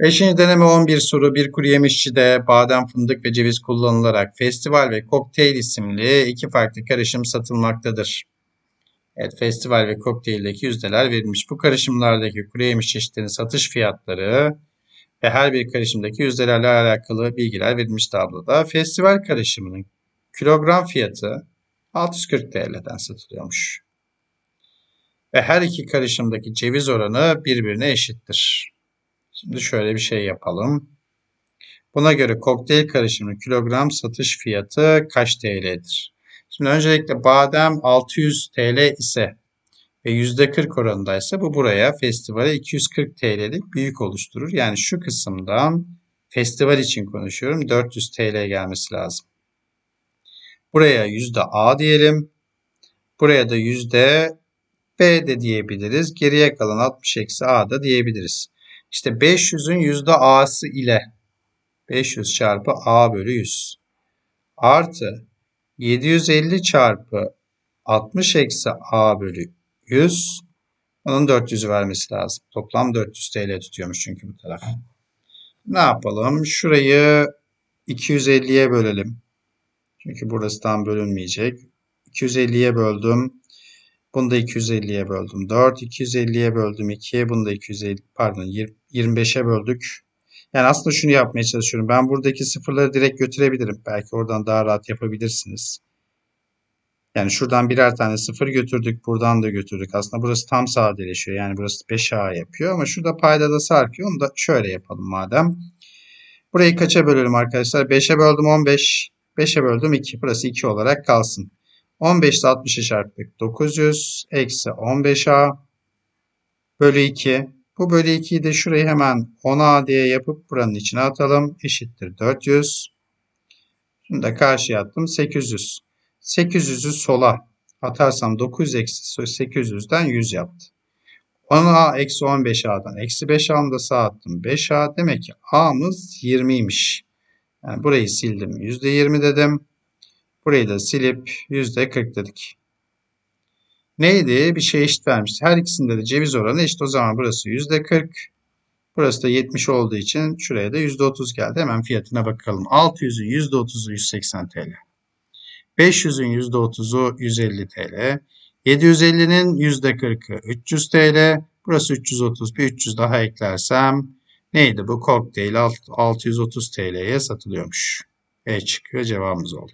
Beşinci deneme 11 soru. Bir kuru yemişçide badem, fındık ve ceviz kullanılarak festival ve kokteyl isimli iki farklı karışım satılmaktadır. Evet, festival ve kokteyldeki yüzdeler verilmiş. Bu karışımlardaki kuru yemiş çeşitlerinin satış fiyatları ve her bir karışımdaki yüzdelerle alakalı bilgiler verilmiş tabloda. Festival karışımının kilogram fiyatı 640 TL'den satılıyormuş. Ve her iki karışımdaki ceviz oranı birbirine eşittir. Şimdi şöyle bir şey yapalım. Buna göre kokteyl karışımının kilogram satış fiyatı kaç TL'dir? Şimdi öncelikle badem 600 TL ise ve %40 oranındaysa bu buraya festivale 240 TL'lik büyük oluşturur. Yani şu kısımdan festival için konuşuyorum 400 TL gelmesi lazım. Buraya yüzde A diyelim. Buraya da yüzde B de diyebiliriz. Geriye kalan 60 eksi A da diyebiliriz. İşte 500'ün yüzde A'sı ile 500 çarpı A bölü 100 artı 750 çarpı 60 eksi A bölü 100 onun 400'ü vermesi lazım. Toplam 400 TL tutuyormuş çünkü bu taraf. Ne yapalım? Şurayı 250'ye bölelim. Çünkü burası tam bölünmeyecek. 250'ye böldüm. Bunu da 250'ye böldüm. 4, 250'ye böldüm 2. Bunu da 250, pardon 25'e böldük. Yani aslında şunu yapmaya çalışıyorum. Ben buradaki sıfırları direkt götürebilirim. Belki oradan daha rahat yapabilirsiniz. Yani şuradan birer tane sıfır götürdük. Buradan da götürdük. Aslında burası tam sadeleşiyor. Yani burası 5A yapıyor. Ama şurada payda da sarkıyor. Onu da şöyle yapalım madem. Burayı kaça bölelim arkadaşlar? 5'e böldüm 15. 5'e böldüm 2. Burası 2 olarak kalsın. 15 ile 60'ı çarptık. 900 eksi 15A bölü 2. Bu bölü 2'yi de şurayı hemen 10A diye yapıp buranın içine atalım. Eşittir 400. Şimdi de karşıya attım. 800. 800'ü sola atarsam 900 eksi 800'den 100 yaptı. 10A eksi 15A'dan eksi 5 A'mı da sağ attım. 5A demek ki A'mız 20'ymiş. Yani burayı sildim. %20 dedim. Burayı da silip %40 dedik. Neydi? Bir şey eşit vermişti. Her ikisinde de ceviz oranı eşit. O zaman burası %40. Burası da 70 olduğu için şuraya da %30 geldi. Hemen fiyatına bakalım. 600'ün %30'u 180 TL. 500'ün %30'u 150 TL. 750'nin %40'ı 300 TL. Burası 330. Bir 300 daha eklersem neydi bu? Kokteyl 630 TL'ye satılıyormuş. E çıkıyor cevabımız oldu.